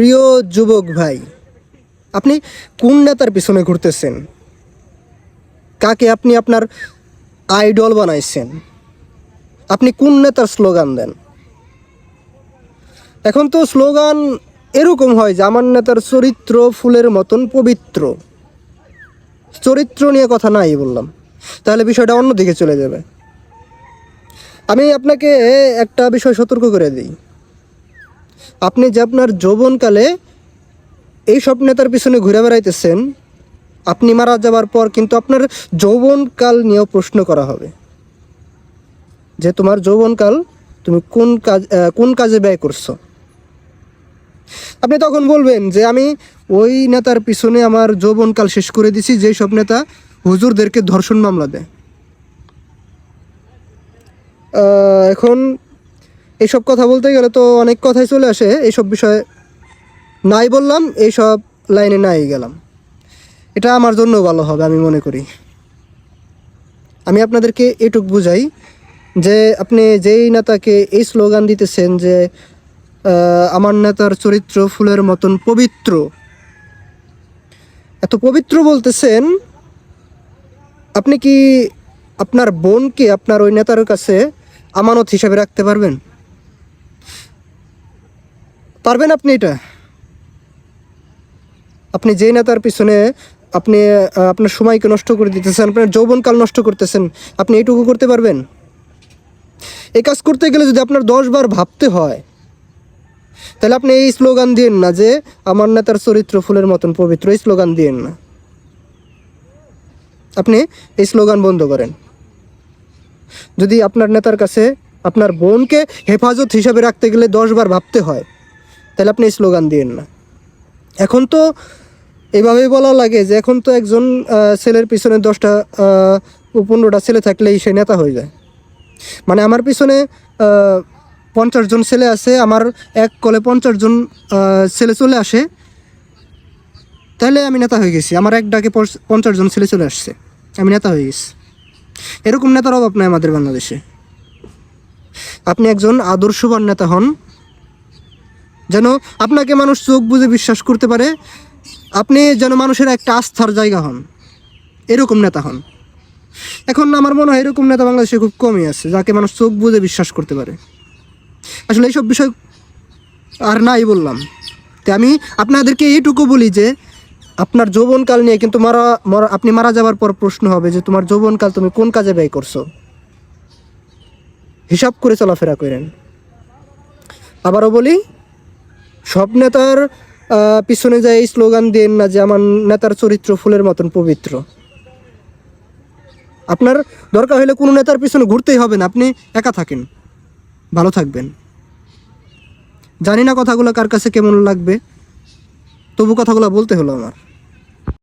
প্রিয় যুবক ভাই, আপনি কোন নেতার পিছনে ঘুরতেছেন? কাকে আপনি আপনার আইডল বানাইছেন? আপনি কোন নেতার স্লোগান দেন? এখন তো স্লোগান এরকম হয় যে আমার নেতার চরিত্র ফুলের মতন পবিত্র। চরিত্র নিয়ে কথা নাই বললাম। তাহলে বিষয়টা অন্যদিকে চলে যাবে। আমি আপনাকে একটা বিষয় সতর্ক করে দিই। আপনি যে আপনার যৌবনকালে এই সব নেতার পিছনে ঘুরে বেড়াইতেছেন, আপনি মারা যাবার পর কিন্তু আপনার যৌবনকাল নিয়েও প্রশ্ন করা হবে। যে তোমার যৌবনকাল তুমি কোন কাজ কোন কাজে ব্যয় করছ? আপনি তখন বলবেন যে আমি ওই নেতার পিছনে আমার যৌবনকাল শেষ করে দিছি, যেই সব নেতা হুজুরদেরকে ধর্ষণ মামলা দেয়। এখন এইসব কথা বলতে গেলে তো অনেক কথাই চলে আসে। এইসব বিষয়ে নাই বললাম, এইসব লাইনে নাই গেলাম। এটা আমার জন্য ভালো হবে, আমি মনে করি। আমি আপনাদেরকে এটুক বুঝাই যে আপনি যেই নেতাকে এই স্লোগান দিতেছেন যে আমার নেতার চরিত্র ফুলের মতন পবিত্র, এত পবিত্র বলতেছেন, আপনি কি আপনার বোনকে, আপনার ওই নেতার কাছে আমানত হিসাবে রাখতে পারবেন? পারবেন আপনি এটা? আপনি যেই নেতার পিছনে আপনি আপনার সময়কে নষ্ট করে দিতেছেন, আপনার যৌবনকাল নষ্ট করতেছেন, আপনি এইটুকু করতে পারবেন? এই কাজ করতে গেলে যদি আপনার দশ বার ভাবতে হয়, তাহলে আপনি এই স্লোগান দিন না যে, আমার নেতার চরিত্র ফুলের মতন পবিত্র এই স্লোগান দিন না। আপনি এই স্লোগান বন্ধ করেন। যদি আপনার নেতার কাছে, আপনার বোনকে হেফাজত হিসাবে রাখতে গেলে দশবার ভাবতে হয় তাহলে আপনি স্লোগান দিয়েন না। এখন তো এইভাবেই বলা লাগে যে এখন তো একজন ছেলের পিছনে দশটা পনেরোটা ছেলে থাকলেই সে নেতা হয়ে যায়। মানে আমার পিছনে পঞ্চাশ জন ছেলে আছে, আমার এক কলে পঞ্চাশ জন ছেলে চলে আসে, তাহলে আমি নেতা হয়ে গেছি। আমার এক ডাকে পঞ্চাশ জন ছেলে চলে আসছে, আমি নেতা হয়ে গেছি। এরকম নেতার অভাব নাই আমাদের বাংলাদেশে। আপনি একজন আদর্শবান নেতা হন যেন আপনাকে মানুষ চোখ বুঝে বিশ্বাস করতে পারে, আপনি যেন মানুষের একটা আস্থার জায়গা হন। এরকম নেতা হন। এখন আমার মনে হয় এরকম নেতা বাংলাদেশে খুব কমই আছে, যাকে মানুষ চোখ বুঝে বিশ্বাস করতে পারে। আসলে এইসব বিষয় আর নাই বললাম। তো আমি আপনাদেরকে এইটুকু বলি যে, আপনার যৌবনকাল নিয়ে কিন্তু মারা মারা, আপনি মারা যাওয়ার পর প্রশ্ন হবে যে, তোমার যৌবনকাল তুমি কোন কাজে ব্যয় করছ? হিসাব করে চলাফেরা করেন। আবারও বলি সব নেতার পিছনে যায় এই স্লোগান দেন না যে আমার নেতার চরিত্র ফুলের মতন পবিত্র। আপনার দরকার হলে কোনো নেতার পিছনে ঘুরতেই হবে না, আপনি একা থাকেন। ভালো থাকবেন। জানি না কথাগুলো কার কাছে কেমন লাগবে, তবু কথাগুলো বলতে হলো আমার।